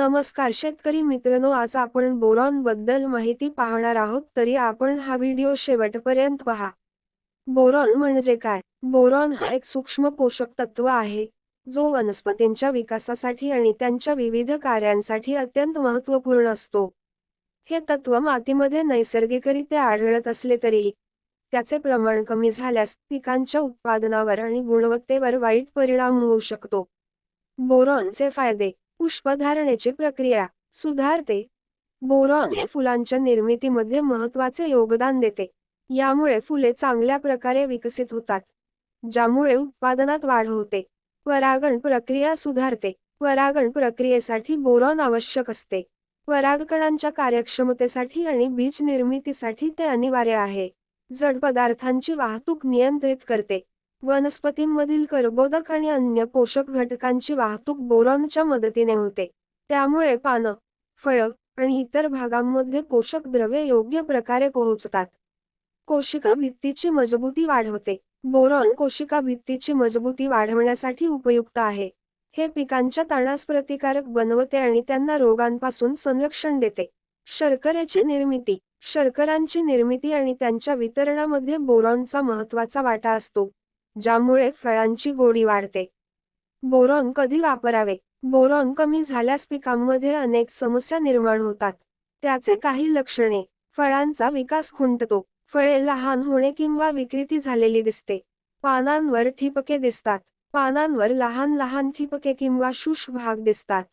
नमस्कार शेतकरी मित्रांनो आज आपण बोरॉनबद्दल माहिती पाहणार आहोत. तरी आपण हा व्हिडिओ शेवटपर्यंत पहा. बोरॉन म्हणजे काय? बोरॉन हा एक सूक्ष्म पोषक तत्व आहे जो वनस्पतींच्या विकासासाठी आणि त्यांच्या विविध कार्यांसाठी अत्यंत महत्त्वपूर्ण असतो. हे तत्व मातीमध्ये नैसर्गिकरित्या आढळत असले तरीही त्याचे प्रमाण कमी झाल्यास पिकांच्या उत्पादनावर आणि गुणवत्तेवर वाईट परिणाम होऊ शकतो. बोरॉनचे फायदे पुष्पधारणेची प्रक्रिया सुधारते. बोरॉन हे फुलांच्या निर्मितीमध्ये महत्त्वाचे योगदान देते. यामुळे फुले चांगल्या प्रकारे विकसित होतात ज्यामुळे उत्पादनात वाढ होते. परागण प्रक्रिया सुधारते. परागण प्रक्रियेसाठी बोरॉन आवश्यक असते. परागकणांच्या कार्यक्षमतेसाठी आणि बीज निर्मितीसाठी ते अनिवार्य आहे. जड पदार्थांची वाहतूक नियंत्रित करते. वनस्पतींमधील कर्बोदक आणि अन्य पोषक घटकांची वाहतूक बोरॉनच्या मदतीने होते. त्यामुळे पानं फळं आणि इतर भागांमध्ये पोषक द्रव्ये योग्य प्रकारे पोहोचतात. कोशिका भित्तीची मजबूती वाढवते. बोरॉन कोशिका भित्तीची मजबूती वाढवण्यासाठी उपयुक्त आहे. हे पिकांच्या ताणास प्रतिकारक बनवते आणि त्यांना रोगांपासून संरक्षण देते. शर्करेची निर्मिती शर्करांची निर्मिती आणि त्यांच्या वितरणामध्ये बोरॉनचा महत्त्वाचा वाटा असतो. ज्यामुळे फळांची गोडी वाढते. बोरॉन कधी वापरावे? बोरॉन कमी झाल्यास पिकांमध्ये अनेक समस्या निर्माण होतात. त्याचे काही लक्षणे. फळांचा विकास खुंटतो. फळे लहान होणे किंवा विकृती झालेली दिसते. पानांवर ठिपके दिसतात. पानांवर लहान लहान ठिपके किंवा शुष भाग दिसतात.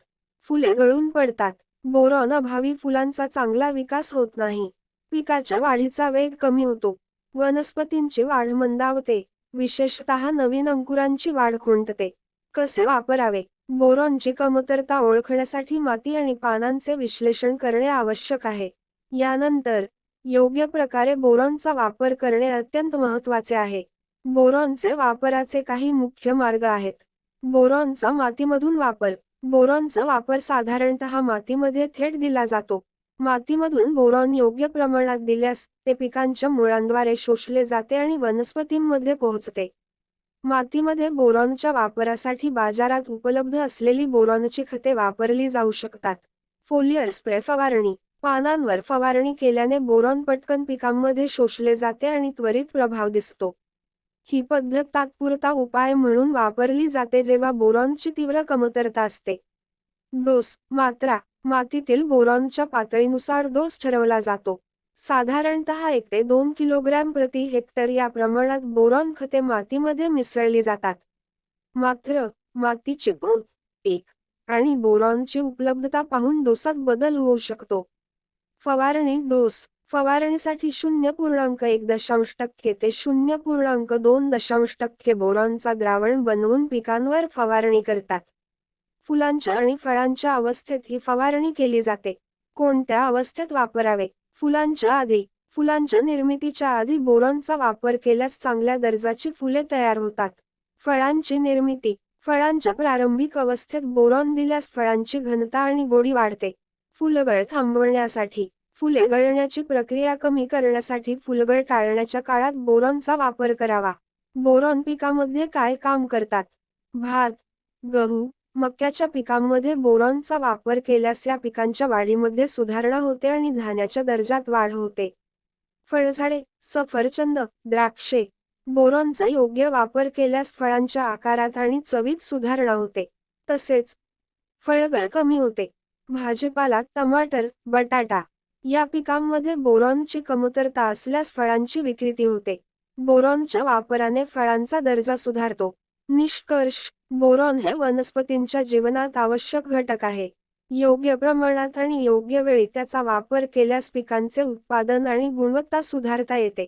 फुले गळून पडतात. बोरॉन अभावी फुलांचा चांगला विकास होत नाही. पिकाच्या वाढीचा वेग कमी होतो. वनस्पतींची वाढ मंदावते. विशेषतः नवीन अंकुरांची वाढ खुंटते. कसे वापरावे? बोरॉनची कमतरता ओळखण्यासाठी माती आणि पानांचे विश्लेषण करणे आवश्यक आहे. यानंतर योग्य प्रकारे बोरॉनचा वापर करणे अत्यंत महत्त्वाचे आहे. बोरॉनचे वापराचे काही मुख्य मार्ग आहेत. बोरॉनचा मातीमधून वापर. बोरॉनचा वापर साधारणतः मातीमध्ये थेट दिला जातो. मातीमधून बोरॉन योग्य प्रमाणात दिल्यास ते पिकांच्या मुळांद्वारे शोषले जाते आणि वनस्पतींमध्ये पोहोचते. मातीमध्ये बोरॉनच्या वापरासाठी बाजारात उपलब्ध असलेली बोरॉनची खते वापरली जाऊ शकतात. फोलियर स्प्रे फवारणी पानांवर फवारणी केल्याने बोरॉन पटकन पिकांमध्ये शोषले जाते आणि त्वरित प्रभाव दिसतो. ही पद्धत तात्पुरता उपाय म्हणून वापरली जाते जेव्हा बोरॉनची तीव्र कमतरता असते. डोस मात्रा मातीतील बोरॉनच्या पातळीनुसार डोस ठरवला जातो. साधारणतः एक ते दोन किलोग्रॅम प्रति हेक्टर या प्रमाणात बोरॉन खते मातीमध्ये मिसळली जातात. मात्र मातीचे गुण एक आणि बोरॉनची उपलब्धता पाहून डोसात बदल होऊ शकतो. फवारणी डोस फवारणीसाठी शून्य पूर्णांक एक दशांश टक्के ते शून्य पूर्णांक दोन दशांश टक्के बोरॉनचा द्रावण बनवून पिकांवर फवारणी करतात. फुलांच्या आणि फळांच्या अवस्थेत ही फवारणी केली जाते. कोणत्या अवस्थेत वापरावे? फुलांच्या आधी. फुलांच्या निर्मितीच्या आधी बोरॉनचा वापर केल्यास चांगल्या दर्जाची फुले तयार होतात. फळांची निर्मिती. फळांच्या प्रारंभिक अवस्थेत बोरॉन दिल्यास फळांची घनता आणि गोडी वाढते. फुलगळ थांबवण्यासाठी. फुले गळण्याची प्रक्रिया कमी करण्यासाठी फुलगळ टाळण्याच्या काळात बोरॉनचा वापर करावा. बोरॉन पिकामध्ये काय काम करतात? भात गहू मक्याच्या पिकांमध्ये बोरॉनचा वापर केल्यास या पिकांच्या वाढीमध्ये सुधारणा होते आणि धान्याच्या दर्जात वाढ होते. फळझाडे सफरचंद द्राक्षे बोरॉनचा योग्य वापर केल्यास फळांच्या आकारात आणि चवीत सुधारणा होते. तसेच फळगळ कमी होते. भाजीपाला टमाटर बटाटा या पिकांमध्ये बोरॉनची कमतरता असल्यास फळांची विक्रीती होते. बोरॉनच्या वापराने फळांचा दर्जा सुधारतो. निष्कर्ष बोरॉन हे वनस्पतींच्या जीवनात आवश्यक घटक आहे. योग्य प्रमाणात आणि योग्य वेळी त्याचा वापर केल्यास पिकांचे उत्पादन आणि गुणवत्ता सुधारता येते.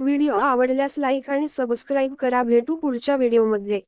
व्हिडिओ आवडल्यास लाईक आणि सबस्क्राईब करा. भेटू पुढच्या व्हिडिओमध्ये.